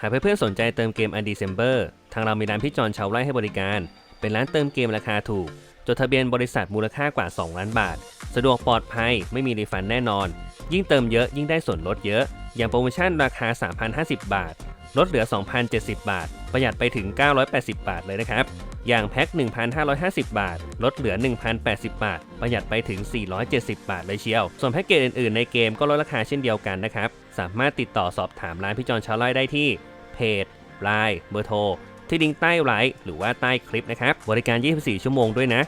หากเพื่อนๆสนใจเติมเกม Undecember ทางเรามีร้านพี่จอนชาวไร่ให้บริการ เป็นร้านเติมเกมราคาถูก จดทะเบียนบริษัทมูลค่ากว่า 2 ล้านบาท สะดวกปลอดภัยไม่มีรีฟันแน่นอน ยิ่งเติมเยอะยิ่งได้ส่วนลดเยอะ อย่างโปรโมชั่นราคา 3,050 บาท ลดเหลือ 2,070 บาท ประหยัดไปถึง 980 บาทเลยนะครับ อย่างแพ็ค 1,550 บาท ลดเหลือ 1,080 บาท ประหยัดไปถึง 470 บาทเลยเชียว ส่วนแพ็กเกจอื่นๆในเกมก็ลดราคาเช่นเดียวกันนะครับ สามารถติดต่อสอบถามร้านพี่จอนชาวไร่ได้ที่เพจไลน์เบอร์โทรที่ลิงก์ใต้ไลฟ์หรือว่าใต้คลิปนะครับ บริการ 24 ชั่วโมงด้วยนะ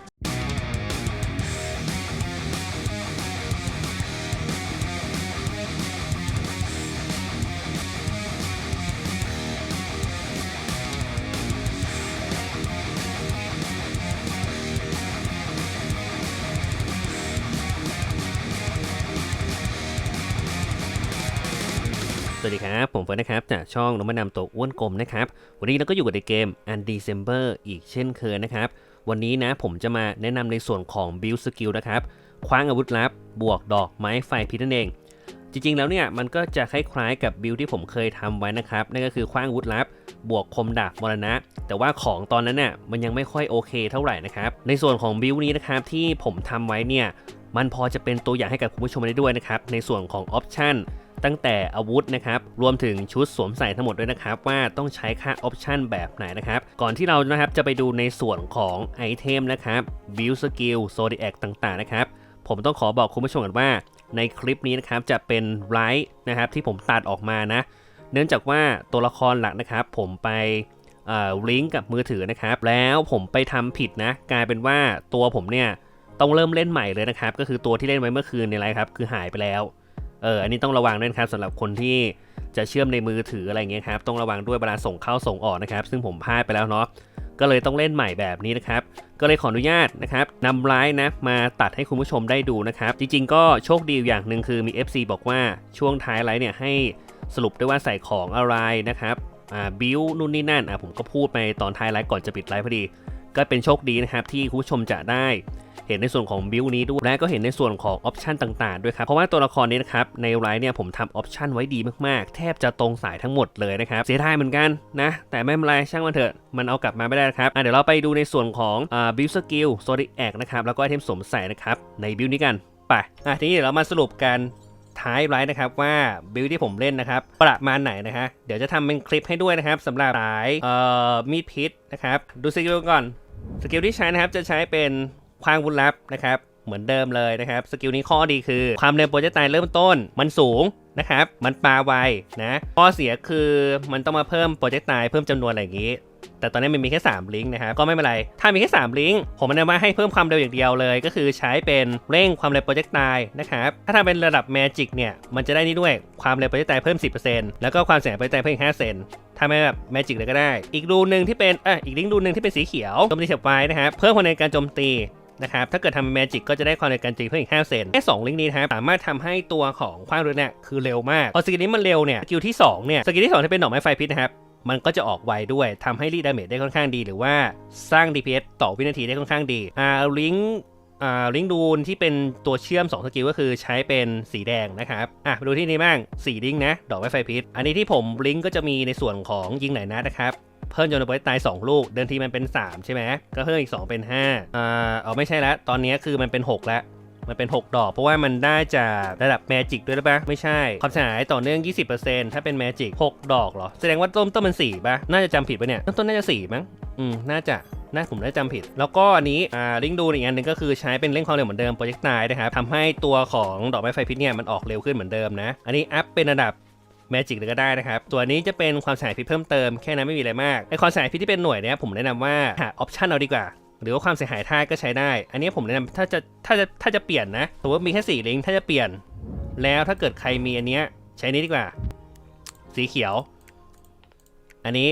วัสดีครับ ผมเฟิร์นนะครับ จากช่องนมนำตัวอ้วนกลมนะครับ วันนี้เราก็อยู่กับในเกม Undecember อีกเช่นเคยนะครับ วันนี้นะผมจะมาแนะนำในส่วนของ Build Skill นะครับ คว้างอาวุธลับ บวกดอกไม้ไฟพิษนั่นเอง จริงๆแล้วเนี่ย มันก็จะคล้ายๆกับบิลที่ผมเคยทำไว้นะครับ นั่นก็คือคว้างอาวุธลับ บวกคมดาบมรณะ แต่ว่าของตอนนั้นน่ะมันยังไม่ค่อยโอเคเท่าไหร่นะครับ ในส่วนของบิลนี้นะครับที่ผมทำไว้เนี่ย มันพอจะเป็นตัวอย่างให้กับคุณผู้ชมได้ด้วยนะครับ ในส่วนของออปชัน ตั้งแต่อาวุธนะครับรวมถึงชุดสวมใส่ทั้งหมดด้วยนะครับ ว่าต้องใช้ค่าออปชันแบบไหนนะครับก่อนที่เรานะครับจะไปดูในส่วนของไอเทมนะครับบิลสกิลโซดิแอคต่างๆนะครับผมต้องขอบอกคุณผู้ชมกันว่าในคลิปนี้นะครับจะเป็นไลฟ์นะครับที่ผมตัดออกมานะ เนื่องจากว่าตัวละครหลักนะครับ ผมไปลิงก์กับมือถือนะครับ แล้วผมไปทำผิดนะ กลายเป็นว่าตัวผมเนี่ยต้องเริ่มเล่นใหม่เลยนะครับ ก็คือตัวที่เล่นไว้เมื่อคืนเนี่ยแหละครับ คือหายไปแล้ว เอออันนี้ต้องระวังด้วยนครับสำหรับคนที่จะเชื่อมในมือถืออะไรเงี้ยครับต้องระวังด้วยเวลาส่งเข้าส่งออกนะครับ ซึ่งผมพลาดไปแล้วเนาะก็เลยต้องเล่นใหม่แบบนี้นะครับ ก็เลยขออนุญาตนะครับนำไลฟ์นะมาตัดให้คุณผู้ชมได้ดูนะครับ จริง ๆ ก็โชคดีอยู่อย่างหนึ่งคือมี FC บอกว่าช่วงท้ายไลฟ์เนี่ยให้สรุปด้วยว่าใส่ของอะไรนะครับอ่าบิวนู่นนี่นั่นอะผมก็พูดไปตอนท้ายไลฟ์ก่อนจะปิดไลฟ์พอดี ก็เป็นโชคดีนะครับที่คุณผู้ชมจะได้ เห็นในส่วนของบิวนี้ด้วยและก็เห็นในส่วนของออปชันต่างๆด้วยครับเพราะว่าตัวละครนี้นะครับในไลฟ์เนี่ยผมทำออปชันไว้ดีมากๆ แทบจะตรงสายทั้งหมดเลยนะครับเสียดายเหมือนกันนะแต่ไม่เป็นไรช่างมันเถอะมันเอากลับมาไม่ได้นะครับเดี๋ยวเราไปดูในส่วนของบิวสกิลโซดิแอกนะครับแล้วก็ไอเทมสมใส่นะครับในบิวนี้กันไปอะทีนี้เดี๋ยวเรามาสรุปกันท้ายไลฟ์นะครับว่าบิลที่ผมเล่นนะครับประมาณไหนนะฮะเดี๋ยวจะทำเป็นคลิปให้ด้วยนะครับสำหรับสายเอ่อมีดพิษนะครับดูสกิลก่อนสกิลที่ใช้นะครับจะใช้เป็น คว้างวุธลับนะครับเหมือนเดิมเลยนะครับสกิลนี้ข้อดีคือ ความเร็วโปรเจกต์ตายเริ่มต้นมันสูงนะครับมันปาไวนะข้อเสียคือมันต้องมาเพิ่มโปรเจกต์ตายเพิ่มจำนวนอะไรอย่างนี้แต่ตอนนี้มันมีแค่ 3 ลิงก์นะครับ ก็ไม่เป็นไร ถ้ามีแค่ 3 ลิงก์ ผมแนะนำว่าให้เพิ่มความเร็วอย่างเดียวเลย ก็คือใช้เป็นเร่งความเร็วโปรเจกต์ตายนะครับ ถ้าทำเป็นระดับแมจิกเนี่ย มันจะได้นี่ด้วย ความเร็วโปรเจกต์ตายเพิ่ม 10%แล้วก็ความเสียหายโปรเจกต์ตายเพิ่มอีก5%ถ้าไม่แบบแมจิกเลยก็ได้ อีกรูหนึ่งที่เป็นอะอีกลิงก์รูหนึ่งที่เป็นสีเขียวโจมตีเฉียบไวนะครับ เพิ่มความเร็วการโจมตี นะครับ ถ้าเกิดทำแมจิกก็จะได้ความเร็วการตีเพิ่มอีก 5 เซนแค่2ลิงก์นี้นะครับสามารถทำให้ตัวของควางเรือเนี่ยคือเร็วมากพอสกิลนี้มันเร็วเนี่ยสกิลที่2เนี่ยสกิลที่2ที่เป็นดอไม้ไฟพิษนะครับมันก็จะออกไวด้วยทำให้รีดาเมจได้ค่อนข้างดี หรือว่าสร้าง DPS ต่อวินาทีได้ค่อนข้างดีอ่าลิงก์อ่าลิงก์ดูนที่เป็นตัวเชื่อม 2 สกิลก็คือใช้เป็นสีแดงนะครับอะดูที่นี่บ้างสีลิงก์นะดอกไม้ไฟพิษอันนี้ที่ผมลิงก์ก็จะมีในส่วนของยิงไหนนัดนะครับ เพิ่มจนวนโปรเจกต์ตาย2 ลูก เดินทีมันเป็น 3 ใช่ไหมก็เพิ่มอีก 2 เป็น5อ่าเอาไม่ใช่แล้วตอนนี้คือมันเป็น 6 แล้วมันเป็น 6 ดอก เพราะว่ามันได้จากระดับแมจิกด้วยหรือเปล่าไม่ใช่ ความเสียหายต่อเนื่อง 20%ถ้าเป็นแมจิก 6 ดอกเหรอ แสดงว่าต้นต้นมัน 4ป่ะน่าจะจำผิดปะเนี่ย ต้นต้นน่าจะ 4 มั้ง อืม น่าจะน่าผมได้จำผิด แล้วก็อันนี้อ่าลิงก์ดูอีกอันหนึ่งก็คือใช้เป็นเร่งความเร็วเหมือนเดิมโปรเจกต์ตายนะครับทำให้ตัวของดอกไม้ไฟพิษเนี่ยมันออกเร็วขึ้นเหมือนเดิมนะ อันนี้อัพเป็นระดับ แมจิกเลยก็ได้นะครับตัวนี้จะเป็นความเสียหายพิษเพิ่มเติมแค่นั้นไม่มีอะไรมากไอความเสียหายพิษที่เป็นหน่วยเนี้ยผมแนะนำว่าหาออปชันเอาดีกว่าหรือว่าความเสียหายท่าก็ใช้ได้ อันนี้ผมแนะนำถ้าจะถ้าจะถ้าจะเปลี่ยนนะสมมติว่ามีแค่สี่ลิงก์ถ้าจะเปลี่ยน แล้วถ้าเกิดใครมีอันเนี้ยใช้นี้ดีกว่า สีเขียว อันนี้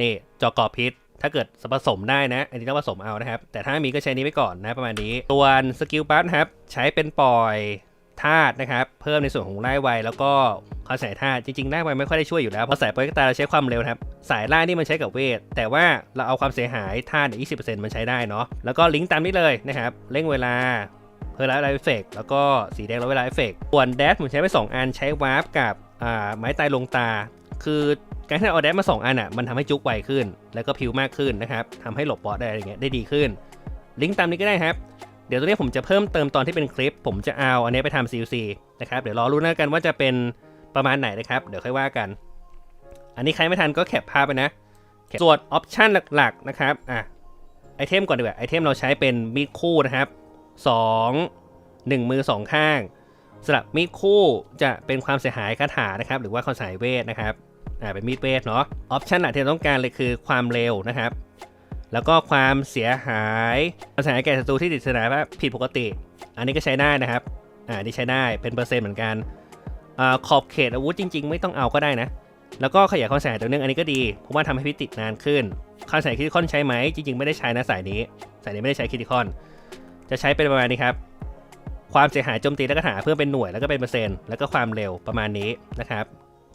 นี่จอกรอบพิษ ถ้าเกิดผสมได้นะ อันนี้ต้องผสมเอานะครับ แต่ถ้ามีก็ใช้นี้ไปก่อนนะประมาณนี้ตัวนสกิลปั๊บนะครับ ใช้เป็นปล่อย ธาตุนะครับ เพิ่มในส่วนของไล่ไวแล้วก็ควาสายธาตุจริงๆไล่ไวไม่ค่อยได้ช่วยอยู่แล้วเพราะสายโปรเจกตาเราใช้ความเร็วครับ สายไล่นี่มันใช้กับเวท แต่ว่าเราเอาความเสียหายธาตุเนี่ย20%มันใช้ได้เนาะแล้วก็ลิงก์ตามนี้เลยนะครับเร่งเวลาเพอร์ไลท์ไลฟ์เฟกแล้วก็สีแดงแล้วเวลาเอฟเฟกส่วนแดชผมใช้ไป2อันใช้วาร์ปกับอ่าไม้ตายลงตา คือการที่เราเอาแดดมาสองอันอะมันทำให้จุกไวขึ้น แล้วก็พิวมากขึ้นนะครับทำให้หลบบอสได้อะไรเงี้ยได้ดีขึ้น ลิงก์ตามนี้ก็ได้ครับ ดี๋ยวตัวนี้ผมจะเพิ่มเติมตอนที่เป็นคลิป ผมจะเอาอันนี้ไปทำ CUC นะครับ เดี๋ยวรอรู้นแล้วกันว่าจะเป็นประมาณไหนนะครับ เดี๋ยวค่อยว่ากัน อันนี้ใครไม่ทันก็แคปภาพไปนะ ส่วนออปชันหลักๆนะครับ อะ ไอเทมก่อนดีกว่า ไอเทมเราใช้เป็นมีดคู่นะครับ 2 1 มือ 2 ข้างสำหรับมีดคู่จะเป็นความเสียหายคาถานะครับ หรือว่าความเสียหายเวทนะครับ อ่า เป็นมีดเวทเนาะ ออปชันหลักที่เราต้องการเลยคือความเร็วนะครับ แล้วก็ความเสียหายความเสียหายแก่ศัตรูที่ติดสถานะผิดปกติ อันนี้ก็ใช้ได้นะครับ อ่านี่ใช้ได้เป็นเปอร์เซ็นต์เหมือนกันอ่าขอบเขตอาวุธจริง ๆ ไม่ต้องเอาก็ได้นะ แล้วก็ขยายความเสียหายตัวนึงอันนี้ก็ดี เพราะว่าทำให้พิษติดนานขึ้นความเสียหายคิติคอนใช้ไหมจริง ๆ ไม่ได้ใช้นะสายนี้ สายนี้ไม่ได้ใช้คิติคอน จะใช้เป็นประมาณนี้ครับ ความเสียหายโจมตีและกระถาเพิ่มเป็นหน่วยแล้วก็เป็นเปอร์เซ็นต์แล้วก็ความเร็วประมาณนี้นะครับ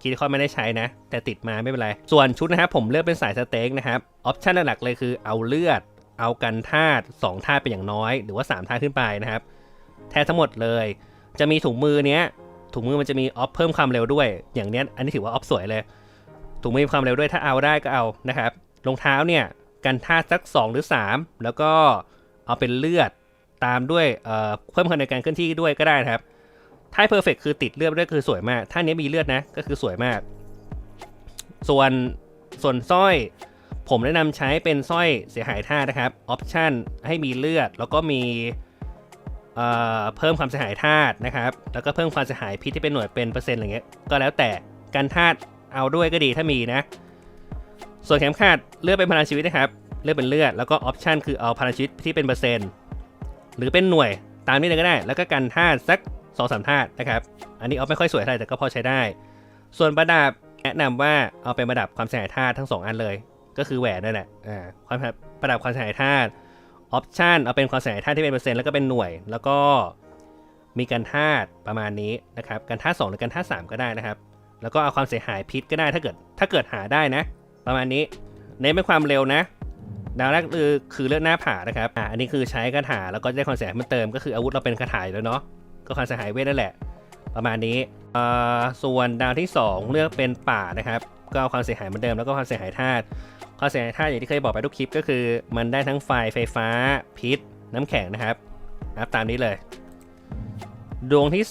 คิติคอนไม่ได้ใช้นะ แต่ติดมาไม่เป็นไร ส่วนชุดนะครับผมเลือกเป็นสายสเต็กนะครับ ออปชันหลักๆเลยคือเอาเลือด เอากันธาตุ2ธาตุเป็นอย่างน้อย หรือว่า 3 ธาตุขึ้นไปนะครับ แทนทั้งหมดเลย จะมีถุงมือเนี้ยถุงมือมันจะมีออฟเพิ่มความเร็วด้วย อย่างเนี้ยอันนี้ถือว่าออฟสวยเลย ถุงมือมีความเร็วด้วยถ้าเอาได้ก็เอานะครับรองเท้าเนี่ยกันธาตุสัก 2 หรือ 3 แล้วก็เอาเป็นเลือดตามด้วยเอ่อเพิ่มความในการเคลื่อนที่ด้วยก็ได้นะครับ ถ้าเพอร์เฟกคือติดเลือดด้วยคือสวยมาก ถ้านี้มีเลือดนะก็คือสวยมาก ส่วนส่วนสร้อย ผมแนะนำใช้เป็นสร้อยเสียหายท่าตุนะครับออปชันให้มีเลือด แล้วก็มีเอ่อเพิ่มความเสียหายธาตุนะครับ แล้วก็เพิ่มความเสียหายพิษที่เป็นหน่วยเป็นเปอร์เซ็นต์อะไรเงี้ย ก็แล้วแต่การธาตุเอาด้วยก็ดีถ้ามีนะ ส่วนเข็มขัดเลือกเป็นพลังชีวิตนะครับ เลือกเป็นเลือด แล้วก็ออปชันคือเอาพลังชีวิตที่เป็นเปอร์เซ็นต์ หรือเป็นหน่วยตามนี้เลยก็ได้ แล้วก็กันธาตุสัก 2องสามธาตุนะครับ อันนี้ออฟไม่ค่อยสวยเท่าไหร่แต่ก็พอใช้ได้ ส่วนประดับแนะนำว่าเอาเป็นประดับความเสียหายธาตุทั้งสองอันเลย ก็คือแหวนนั่นแหละอ่าความประดับความเสียหายธาตุออปชันเอาเป็นความเสียหายธาตุที่เป็นเปอร์เซ็นต์แล้วก็เป็นหน่วย แล้วก็มีการธาตุประมาณนี้นะครับการธาตุสองหรือการธาตุสามก็ได้นะครับ แล้วก็เอาความเสียหายพิษก็ได้ถ้าเกิดถ้าเกิดหาได้นะ ประมาณนี้เน้นเป็นความเร็วนะดาวแรกคือคือเลือดหน้าผานะครับอ่าอันนี้คือใช้คาถาแล้วก็ได้ความเสียหายเพิ่มเติมก็คืออาวุธเราเป็นคาถาแล้วเนาะ ก็ความเสียหายเวทนั่นแหละ ประมาณนี้ส่วนดาวที่ 2 เลือกเป็นป่านะครับ ก็เอาความเสียหายเหมือนเดิมแล้วก็ความเสียหายธาตุความเสียหายธาตุอย่างที่เคยบอกไปทุกคลิปก็คือ มันได้ทั้งไฟไฟฟ้า พิษ น้ำแข็งนะครับนับตามนี้เลย ดวงที่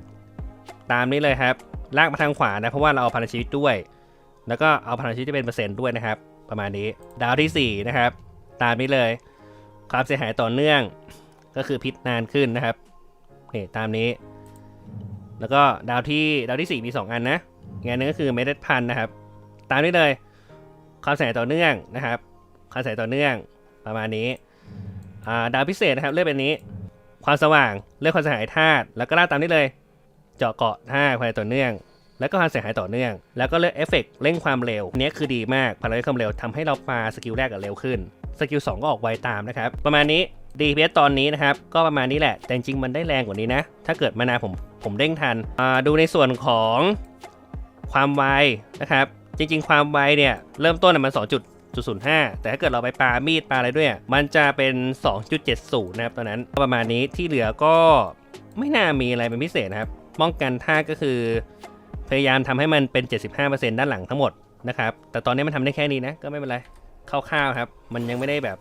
3 ตามนี้เลยครับลากมาทางขวานะเพราะว่าเราเอาพลังชีวิตด้วย แล้วก็เอาพลังชีวิตที่เป็นเปอร์เซ็นต์ด้วยนะครับ ประมาณนี้ ดาวที่ 4 นะครับ ตามนี้เลย ความเสียหายต่อเนื่องก็คือพิษนานขึ้นนะครับ นี่ตามนี้ แล้วก็ดาวที่ดาวที่ 4 มี 2 อันนะอีกอันหนึงก็คือเมล็ดพันธุ์นะครับ ตามนี้เลยความเสียต่อเนื่องนะครับความเสียต่อเนื่องประมาณนี้อ่าดาวพิเศษนะครับเลือกเป็นนี้ ความสว่างเลือกความเสียหายธาตุแล้วก็ลาตามนี้เลย เจาะเกาะท่าความเสียต่อเนื่อง แล้วก็ความเสียหายต่อเนื่อง แล้วก็เลือกเอฟเฟกต์เร่งความเร็วอันนี้คือดีมากพลังเร่งความเร็วทำให้เราปาสกิลแรกกับเร็วขึ้นสกิล2ก็ออกไวตามนะครับ ประมาณนี้ DPS ตอนนี้นะครับ ก็ประมาณนี้แหละ แต่จริงมันได้แรงกว่านี้นะ ถ้าเกิดมานาผมผมเร่งทันดูในส่วนของความไวนะครับ จริง ๆ ความไวเนี่ยเริ่มต้นน่ะมัน 2.05 แต่ถ้าเกิดเราไปปามีดปาอะไรด้วย มันจะเป็น 2.70 นะครับตอนนั้นประมาณนี้ที่เหลือก็ไม่น่ามีอะไรเป็นพิเศษนะครับป้องกันท่าก็คือ พยายามทำให้มันเป็น 75%ด้านหลังทั้งหมดนะครับ แต่ตอนนี้มันทำได้แค่นี้นะ ก็ไม่เป็นไรคร่าวๆครับ มันยังไม่ได้แบบ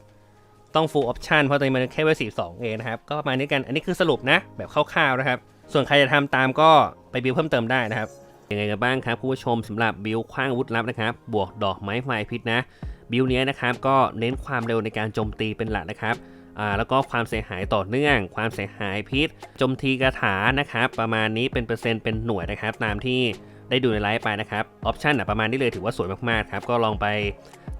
ต้อง full option เพราะตอนนี้มันแค่เวอร์42เองนะครับ ก็ประมาณนี้กัน อันนี้คือสรุปนะ แบบคร่าวๆนะครับ ส่วนใครจะทำตามก็ไปบิวเพิ่มเติมได้นะครับ ยังไงกันบ้างครับคุณผู้ชมสำหรับบิลคว้างอาวุธลับนะครับ บวกดอกไม้ไฟพิษนะ บิลนี้นะครับก็เน้นความเร็วในการโจมตีเป็นหลักนะครับแล้วก็ความเสียหายต่อเนื่อง ความเสียหายพิษโจมตีกระถานะครับ ประมาณนี้เป็นเปอร์เซ็นต์เป็นหน่วยนะครับ ตามที่ ได้ดูในไลฟ์ไปนะครับออปชันประมาณนี้เลยถือว่าสวยมากๆครับก็ลองไป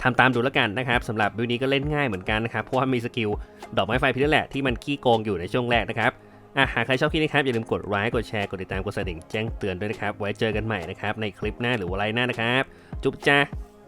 ทำตามดูแล้วกันนะครับสำหรับบิวนี้ก็เล่นง่ายเหมือนกันนะครับเพราะว่ามีสกิลดอกไม้ไฟพิษนั่นแหละที่มันขี้โกงอยู่ในช่วงแรกนะครับอะหากใครชอบคลิปนี้ครับอย่าลืมกดไลค์กดแชร์กดติดตามกดกระดิ่งแจ้งเตือนด้วยนะครับไว้เจอกันใหม่นะครับในคลิปหน้าหรือว่าไลน์หน้านะครับจุ๊บจ้า